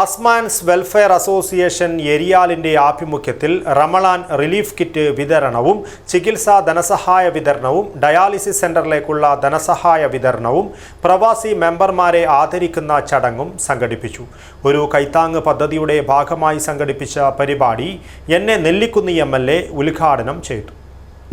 Asmans welfare association എരിയാലിന്റെ ആഭിമുഖ്യത്തിൽ Ramadan relief kit വിതരണവും ചികിത്സാ ധനസഹായ വിതരണവും ഡയാലിസിസ് സെന്ററിലേക്കുള്ള ധനസഹായ വിതരണവും പ്രവാസി മെമ്പർമാരെ ആദരിക്കുന്ന ചടങ്ങും സംഘടിപ്പിച്ചു. ഒരു കൈത്താങ് പദ്ധതിയുടെ ഭാഗമായി സംഘടിപ്പിച്ച പരിപാടി നെല്ലിക്കുന്നി എം എൽ എ ഉദ്ഘാടനം ചെയ്തു.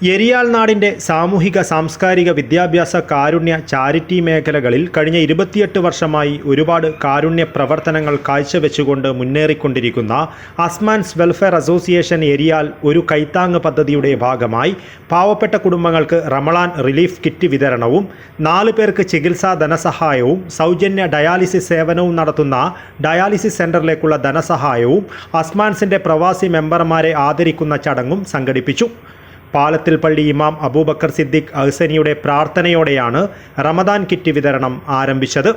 Eriyal നാടിന്റെ സാമൂഹിക സാംസ്കാരിക വിദ്യാഭ്യാസ കാരുണ്യ ചാരിറ്റി മേഖലകളിൽ കഴിഞ്ഞ ഇരുപത്തിയെട്ട് വർഷമായി ഒരുപാട് കാരുണ്യ പ്രവർത്തനങ്ങൾ കാഴ്ചവെച്ചുകൊണ്ട് മുന്നേറിക്കൊണ്ടിരിക്കുന്ന അസ്മാൻസ് വെൽഫെയർ അസോസിയേഷൻ എരിയാൽ ഒരു കൈത്താങ് പദ്ധതിയുടെ ഭാഗമായി പാവപ്പെട്ട കുടുംബങ്ങൾക്ക് റമളാൻ റിലീഫ് കിറ്റ് വിതരണവും നാല് പേർക്ക് ചികിത്സാ ധനസഹായവും സൗജന്യ ഡയാലിസിസ് സേവനവും നടത്തുന്ന ഡയാലിസിസ് സെന്ററിലേക്കുള്ള ധനസഹായവും അസ്മാൻസിന്റെ പ്രവാസി മെമ്പർമാരെ ആദരിക്കുന്ന ചടങ്ങും സംഘടിപ്പിച്ചു. പാലത്തിൽ പള്ളി ഇമാം അബൂബക്കർ സിദ്ദിഖ് അഹ്സനിയുടെ പ്രാർത്ഥനയോടെയാണ് റമദാൻ കിറ്റ് വിതരണം ആരംഭിച്ചത്.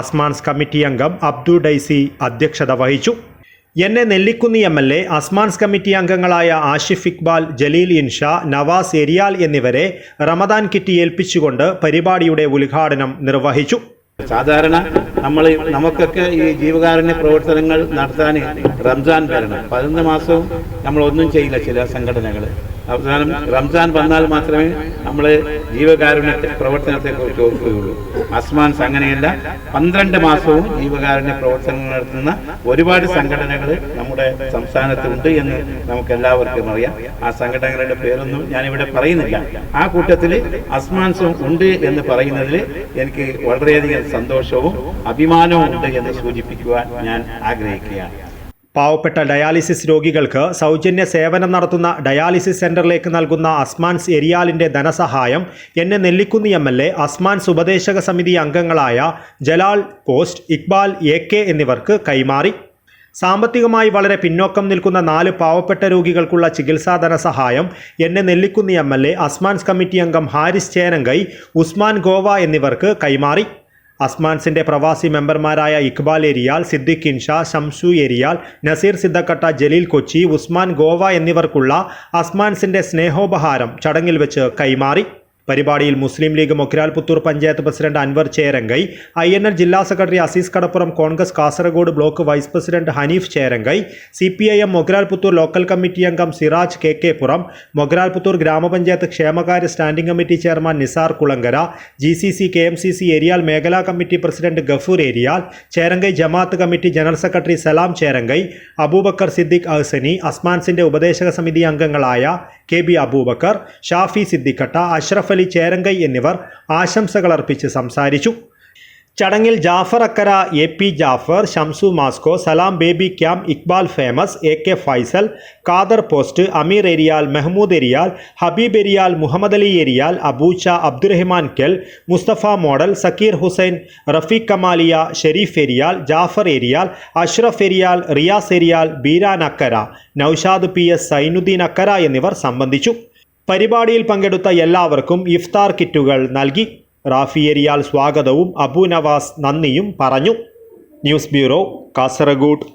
അസ്മാൻസ് കമ്മിറ്റി അംഗം അബ്ദു ഡൈസി അധ്യക്ഷത വഹിച്ചു. N A Nellikunnu M L A Asmans committee അംഗങ്ങളായ ആഷിഫ് ഇക്ബാൽ ജലീൽ ഇൻഷാ നവാസ് എരിയാൽ എന്നിവരെ റമദാൻ കിറ്റ് ഏൽപ്പിച്ചുകൊണ്ട് പരിപാടിയുടെ ഉദ്ഘാടനം നിർവഹിച്ചു. സാധാരണ നമ്മൾ നമുക്കൊക്കെ ഈ ജീവകാരുണ്യ പ്രവർത്തനങ്ങൾ നടത്താൻ റംസാൻ വരണം. പതിനൊന്ന് മാസവും നമ്മൾ ഒന്നും ചെയ്യില്ല ചില സംഘടനകൾ. അവസാനം റംസാൻ വന്നാൽ മാത്രമേ നമ്മൾ ജീവകാരുണ്യ പ്രവർത്തനത്തെ കുറിച്ച് ഓർക്കുകയുള്ളൂ. അസ്മാൻ അങ്ങനെയല്ല പന്ത്രണ്ട് മാസവും ജീവകാരുണ്യ പ്രവർത്തനങ്ങൾ നടത്തുന്ന ഒരുപാട് സംഘടനകൾ നമ്മുടെ സംസ്ഥാനത്തുണ്ട് എന്ന് നമുക്ക് എല്ലാവർക്കും അറിയാം. ആ സംഘടനകളുടെ പേരൊന്നും ഞാനിവിടെ പറയുന്നില്ല. ആ കൂട്ടത്തിൽ അസ്മാൻസും ഉണ്ട് എന്ന് പറയുന്നതിൽ എനിക്ക് വളരെയധികം സന്തോഷവും അഭിമാനവും ഉണ്ട് എന്ന് സൂചിപ്പിക്കുവാൻ ഞാൻ ആഗ്രഹിക്കുകയാണ്. പാവപ്പെട്ട ഡയാലിസിസ് രോഗികൾക്ക് സൗജന്യ സേവനം നടത്തുന്ന ഡയാലിസിസ് സെന്ററിലേക്ക് നൽകുന്ന അസ്മാൻസ് എരിയാലിന്റെ ധനസഹായം N A Nellikunnu M L A Asmans ഉപദേശക സമിതി അംഗങ്ങളായ Jalal post Iqbal A K എന്നിവർക്ക് കൈമാറി. സാമ്പത്തികമായി വളരെ പിന്നോക്കം നിൽക്കുന്ന നാല് പാവപ്പെട്ട രോഗികൾക്കുള്ള ചികിത്സാ ധനസഹായം N A Nellikunnu M L A Asmans committee അംഗം ഹാരിസ് ചേനങ്കൈ ഉസ്മാൻ ഗോവ എന്നിവർക്ക് കൈമാറി. അസ്മാൻസിന്റെ പ്രവാസി മെമ്പർമാരായ ഇക്ബാൽ എരിയാൽ സിദ്ദിഖ് ഇൻഷാ ഷംസു എരിയാൽ നസീർ സിദ്ദക്കട്ട ജലീൽ കൊച്ചി ഉസ്മാൻ ഗോവ എന്നിവർക്കുള്ള അസ്മാൻസിന്റെ സ്നേഹോപഹാരം ചടങ്ങിൽ വെച്ച് കൈമാറി. പരിപാടിയിൽ Muslim League Mogral Puthur panchayat president Anwar Cherankai I N L ജില്ലാ secretary Aziz Kadappuram Congress Kasaragod block vice president Haneef Cherankai C P I M Puthur local committee അംഗം സിറാജ് കെ കെ പുറം പുത്തൂർ ഗ്രാമപഞ്ചായത്ത് ക്ഷേമകാര്യ standing committee chairman Nisar Kulankara G C C K M C C Eriyal മേഖലാ committee president Gafoor Eriyal Cherankai Jamaat committee general secretary Salam Cherankai Abubakar Siddique Ahsani അസ്മാൻസിന്റെ ഉപദേശക സമിതി അംഗങ്ങളായ K B Abubakar Shafi സിദ്ദിഖട്ട Ashraf Ali Cherankai എന്നിവർ ആശംസകൾ അർപ്പിച്ച് സംസാരിച്ചു. ചടങ്ങിൽ Jafar Akkara A P Jafar Shamsu Masco Salam baby cam Iqbal famous A K Faisal Khader post Ameer Eriyal Mehmood Eriyal Habeeb Eriyal Muhammad Ali Eriyal Aboocha Abdurahman KL Musthafa model Zakir Hussain Rafeeq Kamaliya Shareef Eriyal Jafar Eriyal Ashraf Eriyal Riyas Eriyal Beeran Akkara Noushad P S Sainuddin Akkara എന്നിവർ സംബന്ധിച്ചു. പരിപാടിയിൽ പങ്കെടുത്ത എല്ലാവർക്കും ഇഫ്താർ കിറ്റുകൾ നൽകി. റാഫിയരിയാൽ സ്വാഗതവും അബു നവാസ് നന്ദിയും പറഞ്ഞു. News bureau Kasaragod.